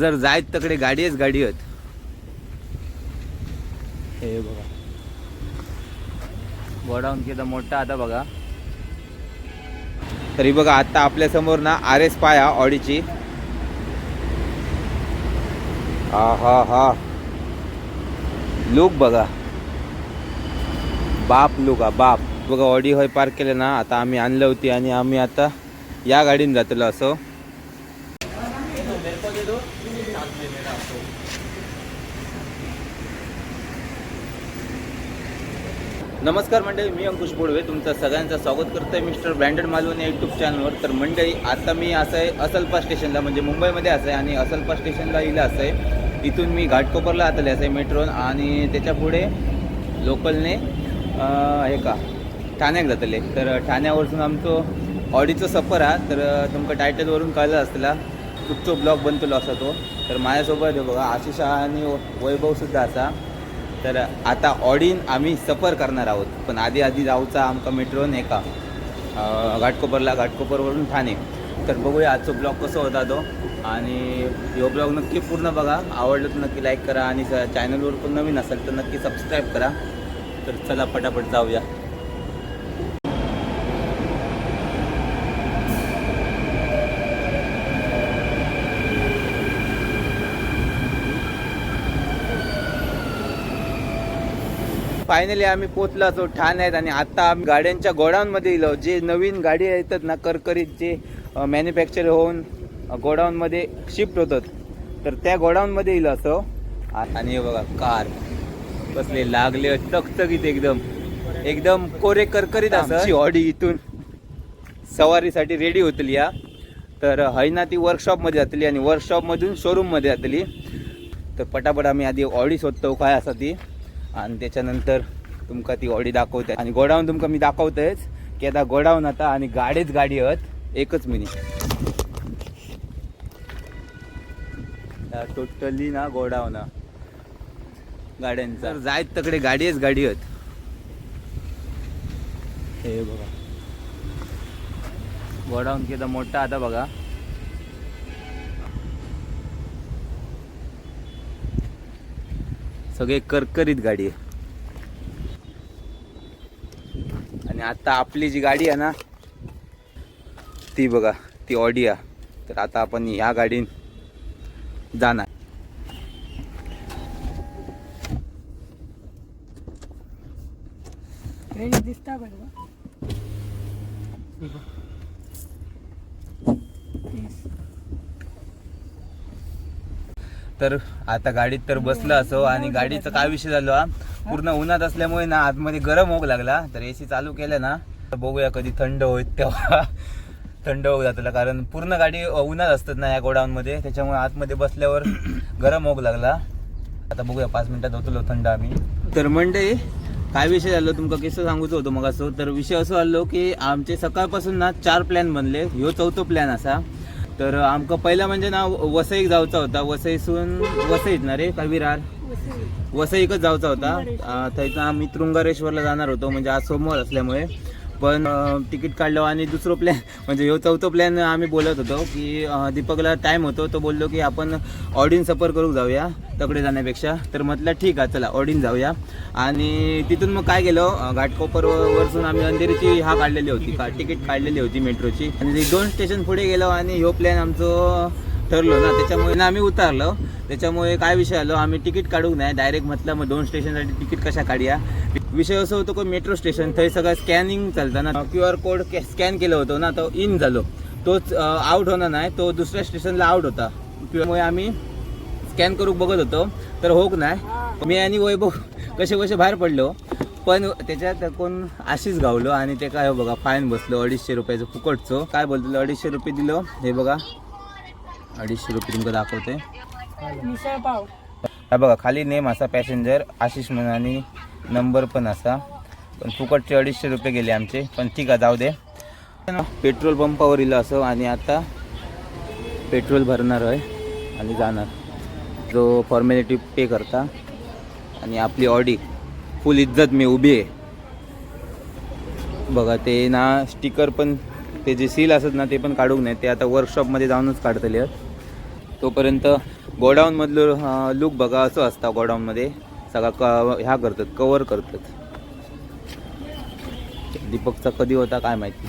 जर जायत तकडे गाडीच गाडी आहेत हे बघा. गोडाऊन किती मोठा आता बघा. तरी बघा आता आपल्यासमोर ना आर एस पाय हा ऑडीची. हा हा. हा लुक बघा. बाप लुक हा बाप. बघा ऑडी होय पार्क केलं ना आता आम्ही आणलं होती आणि आम्ही आता या गाडीने जातलो असो. नमस्कार मंडळी मी अंकुश बोडवे तुमचं सगळ्यांचं स्वागत करतो आहे मिस्टर ब्रँडेड मालवणी यूट्यूब चॅनलवर तर मंडळी आता मी असं आहे असलपा स्टेशनला म्हणजे मुंबईमध्ये असं आहे आणि असलपा स्टेशनला इलं असं आहे. इथून मी घाटकोपरला आतले असं आहे मेट्रोन आणि त्याच्या पुढे लोकलने हे का ठाण्याक जातले. तर ठाण्यावरसून आमचं ऑडीचं सफर हा तर तुमका टायटलवरून कळलं असतला कुठचो ब्लॉग बनतलो असा तो. तर माझ्यासोबत बघा आशिष आणि वैभवसुद्धा असा. तर आता ऑडीन आम्ही सफर करणार आहोत. पण आधी आधी जाऊचा आमका मेट्रोन हे का? घाटकोपरला घाटकोपरवरून ठाणे. तर बघूया आजचा ब्लॉग कसा होता तो. आणि यो ब्लॉग नक्की पूर्ण बघा. आवडलं तर नक्की लाईक करा आणि चॅनलवर पण नवीन असेल तर नक्की सबस्क्राईब करा. तर चला पटापट जाऊया. फायनली आम्ही पोचलो असो ठाण्यात आणि आता आम्ही गाड्यांच्या गोडाऊनमध्ये येलो. जे नवीन गाडी येतात ना करकरीत जे मॅन्युफॅक्चर होऊन गोडाऊनमध्ये शिफ्ट होतात. तर त्या गोडाऊनमध्ये येलो असो आणि बघा कार कसले लागले चकचकीत एकदम. एकदम कोरे करकरीत असं. ऑडी इथून सवारीसाठी रेडी होतली या तर हैना ती वर्कशॉपमध्ये जातली आणि वर्कशॉपमधून शोरूममध्ये जातली. तर पटापट आम्ही आधी ऑडी शोधतो काय असा ती. आणि त्याच्यानंतर तुमका ती ऑडी दाखवते. आणि गोडाऊन तुमका मी दाखवतेच की आता गोडाऊन आता आणि गाडीच गाडी आहेत एकच मिनिट टोटली ना गोडाऊन गाड्यांचा. जायत तकडे गाडीच गाडी आहेत हे बघा. गोडाऊन केला मोठा आता बघा. सगळे करकरीत गाडी आहे. आणि आता आपली जी गाडी आहे ना ती बघा ती ऑडी आहे. तर आता आपण ह्या गाडीन जाणार. दिसता बघा. तर आता गाडीत तर बसलं असो आणि गाडीचा काय विषय झालो हा? पूर्ण उन्हात असल्यामुळे ना आतमध्ये गरम होऊ लागला. तर एसी चालू केलं ना तर बघूया कधी थंड होईल तेव्हा. थंड होऊ जातला कारण पूर्ण गाडी उन्हात असतात ना या गोडाऊनमध्ये. त्याच्यामुळे आतमध्ये बसल्यावर गरम होऊ लागला. आता बघूया पाच मिनिटात होतो थंड आम्ही. तर मंडे काय विषय झालो? तुमका किस्सा सांगूचं होतो मग असं तर विषय असं आलो की आमचे सकाळपासून ना चार प्लॅन बनले. ह्यो चौथो प्लॅन असा. तर आमका पहिला म्हणजे ना वसईक जाऊचा होता. वसईसून वसईत ना रे? काय विरार? वसईकच जाऊचा होता. थंयचा आम्ही तृंगारेश्वरला जाणार होतो. म्हणजे आज सोमवार असल्यामुळे. पण तिकीट काढलं आणि दुसरं प्लॅन म्हणजे ह्यो चौथो प्लॅन आम्ही बोलत होतो की दीपकला टाईम होतो तो बोललो की आपण ऑडिन सफर करू जाऊया तकडे जाण्यापेक्षा. तर म्हटलं ठीक आहे चला ऑडिन जाऊया. आणि तिथून मग काय गेलो घाटकोपर वरसून आम्ही अंधेरीची हा काढलेली होती का तिकीट काढलेली होती मेट्रोची. आणि दोन स्टेशन पुढे गेलो आणि ह्यो प्लॅन आमचं ठरलो ना त्याच्यामुळे ना आम्ही उतारलो. त्याच्यामुळे काय विषय आलो आम्ही तिकीट काढूक नाही. डायरेक्ट म्हटलं मग दोन स्टेशनसाठी तिकीट कशा काढूया? विषय असं होतो की मेट्रो स्टेशन थंय सगळं स्कॅनिंग चालतं ना. क्यू आर कोड स्कॅन केलं होतं ना तो इन झालो. तोच आउट होणार नाही तो दुसऱ्या स्टेशनला आउट होता. त्यामुळे आम्ही स्कॅन करूक बघत होतो तर होक नाही. मी आणि वैभव कसे कसे बाहेर पडलो. पण त्याच्यात कोण आशीष गावलो आणि ते काय हो बघा फाईन बसलो अडीचशे रुपयाचं फुकटचं. काय बोलतो अडीचशे रुपये दिलो. हे बघा. अडीचशे रुपये तुमका दाखवते. हा बघा खाली नेम असा पॅसेंजर आशिष म्हणून आणि नंबर पण असा. पण फुकटचे अडीचशे रुपये गेले आमचे पण ठीक आहे जाऊ दे. पेट्रोल पंपावर इलं असं आणि आता पेट्रोल भरणार आहे आणि जाणार. जो फॉर्मॅलिटी पे करता आणि आपली ऑडी फुल इज्जत मी उभी आहे. बघा ते ना स्टिकर पण ते जे सील असत ना ते पण काढूक नये ते आता वर्कशॉपमध्ये जाऊनच काढतले आहेत. तोपर्यंत गोडाऊनमधलं लुक बघा असं असतं गोडाऊनमध्ये सगळा क ह्या करतात कवर करतात. दीपकचा कधी होता काय माहिती.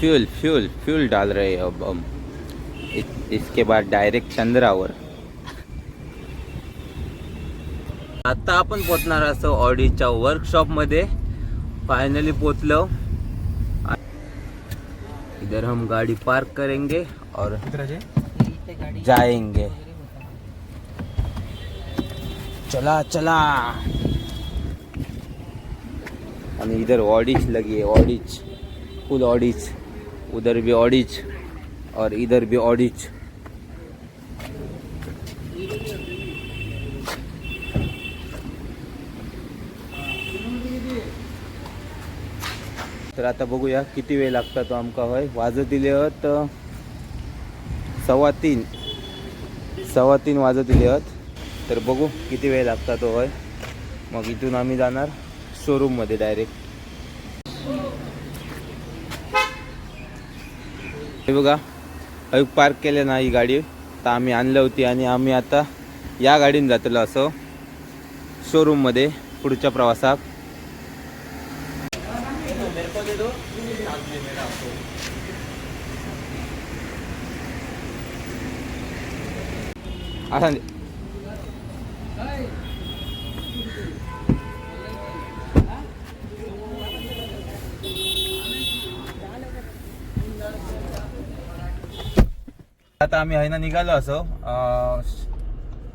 फ्यूल फ्यूल फ्यूल डाल रहे अब हम. इसके बाद डायरेक्ट चंद्रावर. आता आपण पोचणार असो ऑडीच्या वर्कशॉपमध्ये फायनली पोचलो. इधर हम गाड़ी पार्क करेंगे और जाएंगे। चला चला। आणि इधर ऑडिच लगी है ऑडिच फुल ऑडिच उधर भी ऑडिच और इधर भी ऑडिच तर आता बघूया किती वेळ लागता तो आमका होय. वाजतिले आहेत सव्वा तीन. सव्वा तीन वाजतिले आहेत तर बघू किती वेळ लागता तो होय. मग इथून आम्ही जाणार शोरूममध्ये डायरेक्ट हे बघा हवी पार्क केले ना ही गाडी. तर आम्ही आणली होती आणि आम्ही आता या गाडीने जातलो असं शोरूममध्ये पुढच्या प्रवासात. असा आता आम्ही आहे ना निघालो असो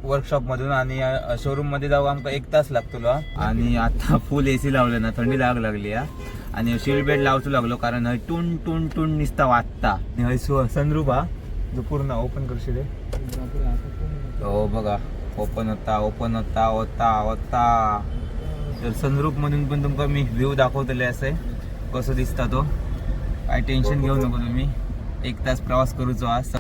वर्कशॉप मधून आणि शोरूममध्ये जाऊ आमका एक तास लागतो आणि आता फुल एसी लावलं ना थंडी लाग लागली हा. आणि शील्ड बेड लावचो लागलो कारण हय टून टुन टुन निसता वाचता आणि हय सनरूप हा जो पूर्ण ओपन करशील हो बघा. ओपन होता ओपन होता होता होता. तर सनरूप मधून पण तुमका मी व्ह्यू दाखवतले असे. कसं दिसता तो? काय टेन्शन घेऊ नको तुम्ही. एक तास प्रवास करूचो आज.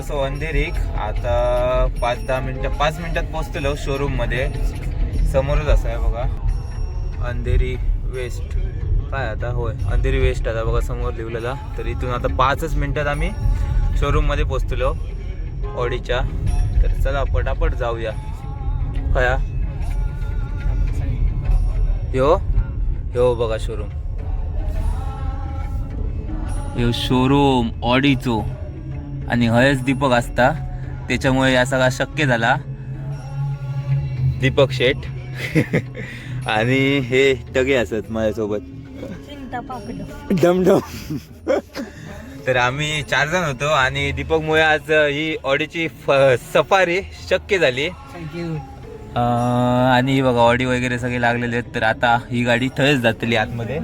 असं अंधेरीक आता पाच दहा मिनिटं पाच मिनिटात पोचतलो शोरूममध्ये. समोरच असं आहे बघा. अंधेरी वेस्ट. काय आता? होय अंधेरी वेस्ट आता बघा समोर लिहिलेला. तर इथून आता पाचच मिनिटात आम्ही शोरूममध्ये पोचतलो ऑडीच्या. तर चला पटापट जाऊया. कया यो? यो बघा शोरूम यो शोरूम ऑडीचो. आणि हयच दीपक असता त्याच्यामुळे या सगळा शक्य झाला. दीपक शेठ. आणि हे टगे असत माझ्यासोबत. डमडम तर आम्ही चार जण होतो आणि दीपकमुळे आज ही ऑडीची फ- सफारी शक्य झाली. अं, आणि ही बघा ऑडी वगैरे सगळे लागलेले आहेत. तर आता ही गाडी थंयच जातली आतमध्ये.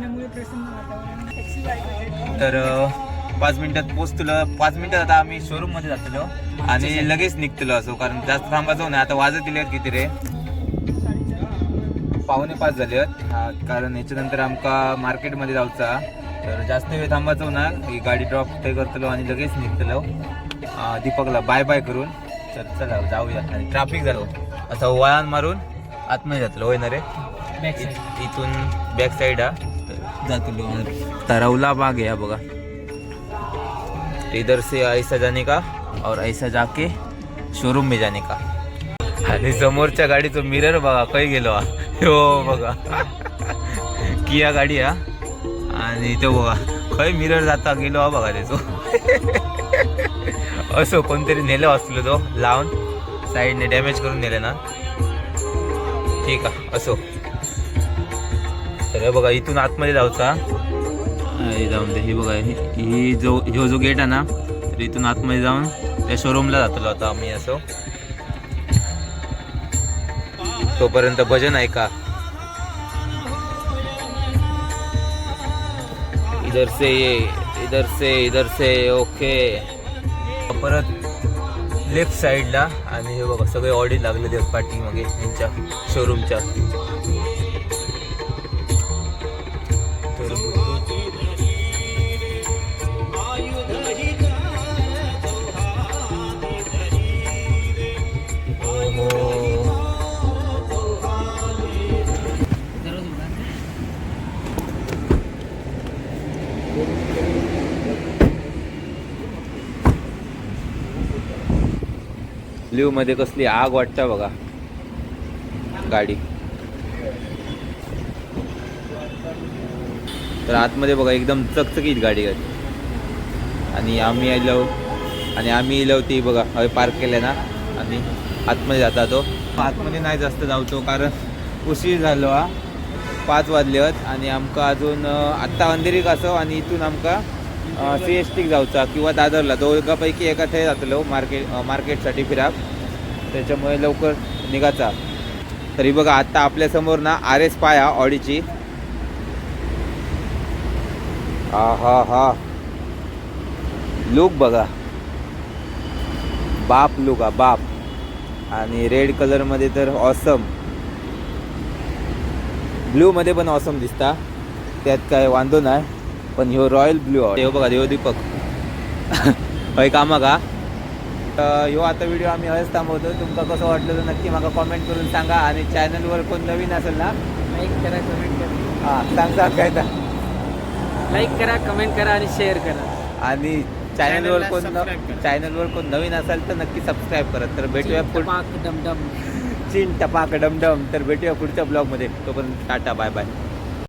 तर पाच मिनिटात पोचतलो पाच मिनिटात आता आम्ही शोरूममध्ये जातलो. आणि लगेच निघतलो असो कारण जास्त थांबायचो नाही. आता वाजत दिले किती रे पावणे पाच झाले आहेत. कारण याच्यानंतर आमका मार्केटमध्ये जाऊचा. तर जास्त वेळ थांबायचो ना ही गाडी ड्रॉप ते करतलो आणि लगेच निघतलो. दीपकला बाय बाय करून. तर चला जाऊया. आणि ट्रॅफिक झालो. असं वळण मारून आतमध्ये जातलो होय ना रे? इथून बॅक साईड हा तर जातलो. तरवला बाग आहे बघा. इधर से ऐसा जाने का और ऐसा जाके शोरूम में जाने का। आणि समोरच्या गाडीचं मिरर बघा काही गेलो हा. हो बघा. किया गाडी हा. आणि तो बघा खय मिरर जाता गेलो हा बघा त्याचो. असो कोणतरी नेलो असलो तो लावून साईडने डॅमेज करून नेले ना. ठीक आहे असो. तर बघा इथून आतमध्ये जाऊचा जाऊन दे. हे बघा ही- जो ह्यो जो गेट आहे ना तर इथून आतमध्ये जाऊन त्या शोरूमला जातलो आता आम्ही असो. तोपर्यंत भजन ऐका. इधर से ये इधर से इधर से ओके. परत लेफ्ट साईडला आणि हे बघा सगळे ऑडिट लागले आहेत पाठी मागे यांच्या शोरूमच्या लिव्हमध्ये कसली आग वाटतं बघा. गाडी. तर आतमध्ये बघा एकदम चकचकीत गाडी आहे. आणि आम्ही आलो. आणि आम्ही येलो ती बघा हवे पार्क केले ना. आणि आतमध्ये जाता तो. आतमध्ये नाही जास्त जावतो कारण उशीर झालो हा. पाच वाजले आहेत आणि आमका अजून आत्ता अंधेरीक असो आणि इथून आमका सी एस टीक जाऊचा किंवा दादरला दोघापैकी एका थंय जातलो मार्केट मार्केटसाठी फिराक. त्याच्यामुळे लवकर निघाचा तरी बघा आत्ता आपल्यासमोर ना आर एस पाया ऑडीची हा हा हा. लूक बघा. बाप लुक हा बाप. आणि रेड कलरमध्ये तर ऑसम ब्लूमध्ये पण ऑसम दिसता. त्यात काय वांदो नाही. पण ह्यो रॉयल ब्लू ह्यो बघा ह्यो दीपक. हय कामा का? तर ह्यो आता व्हिडिओ आम्ही हयच थांबवतो. तुमका कसं वाटलं तर नक्की मला कॉमेंट करून सांगा आणि चॅनलवर कोण नवीन असेल ना लाईक करा कमेंट करा. हां सांग सांग काय तर. लाईक करा कमेंट करा आणि शेअर करा. आणि चॅनलवर कोण. चॅनलवर कोण नवीन असेल तर नक्की सबस्क्राईब करा. तर भेटूया पुढ डमडम चिन टपाक डमडम तर भेटूया पुढच्या ब्लॉगमध्ये तोपर्यंत टाटा बाय बाय